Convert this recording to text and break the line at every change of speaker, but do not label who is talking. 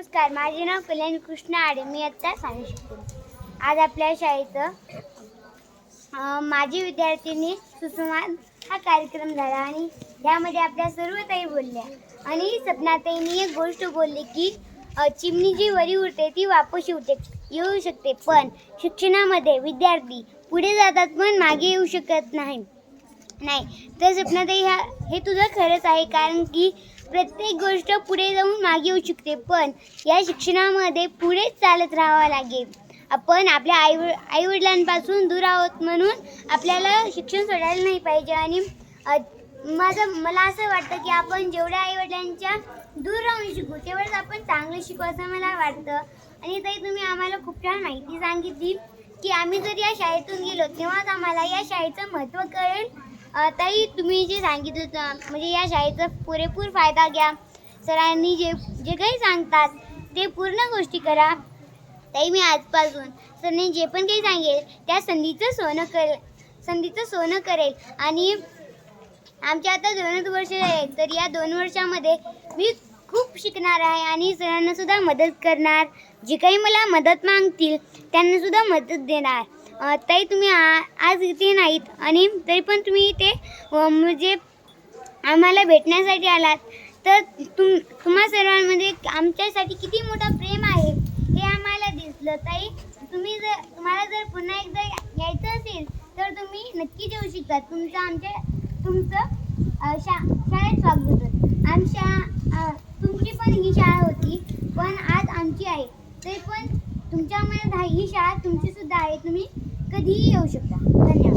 नमस्कार माझे नाव कल्याण कृष्ण आडे. मी आत्ता सांगू शकतो आज आपल्या शाळेचं माझी विद्यार्थिनी सुसंवाद हा कार्यक्रम झाला आणि यामध्ये आपल्या सर्व ताई बोलल्या. आणि सपनाताईंनी एक गोष्ट बोलली की चिमणी जी वरी उरते ती वापस येऊ येऊ शकते. पण शिक्षणामध्ये विद्यार्थी पुढे जातात पण मागे येऊ शकत नाही. नाही. तर सपनाताई ह्या हे तुझं खरंच आहे कारण की प्रत्येक गोष्ट पुढे जाऊन मागे येऊ शकते पण या शिक्षणामध्ये पुढे चालत राहावं लागेल. आपण आपल्या आई आईवडिलांपासून दूर आहोत म्हणून आपल्याला शिक्षण सोडायला नाही पाहिजे. आणि माझं मला असं वाटतं की आपण जेवढ्या आईवडिलांच्या दूर राहून शिकू तेवढंच आपण चांगलं शिकू असं मला वाटतं. आणि तरी तुम्ही आम्हाला खूप छान माहिती सांगितली की आम्ही जर या शाळेतून गेलो तेव्हाच आम्हाला या शाळेचं महत्त्व कळेल. ताई तुम्ही जे सांगितलं होतं, म्हणजे या शाळेचा पुरेपूर फायदा घ्या. सरांनी जे जे काही सांगतात ते पूर्ण गोष्टी करा. ताई मी आजपासून सरने जे पण काही सांगेल त्या संधीचं सोनं करेल. संधीचं सोनं करेल. आणि आमच्या आता दोनच वर्ष आहे तर या दोन वर्षामध्ये मी खूप शिकणार आहे आणि सरांनासुद्धा मदत करणार. जे काही मला मदत मागतील त्यांनासुद्धा मदत देणार. ताई तुम्ही आ आज इथे नाहीत आणि तरी पण तुम्ही इथे म्हणजे आम्हाला भेटण्यासाठी आलात. तर तुम तुम्हा सर्वांमध्ये आमच्यासाठी किती मोठा प्रेम आहे हे आम्हाला दिसलं. ताई तुम्ही जर तुम्हाला जर पुन्हा एकदा यायचं असेल तर तुम्ही नक्कीच येऊ शकता. तुमचं आमच्या तुमचं शा शाळेत स्वागत होतं. आमच्या तुमची पण ही शाळा होती पण आज आमची आहे. तरी पण तुमच्या मनात ही शाळा तुमची सुद्धा आहे. कधीही येऊ शकता. धन्यवाद.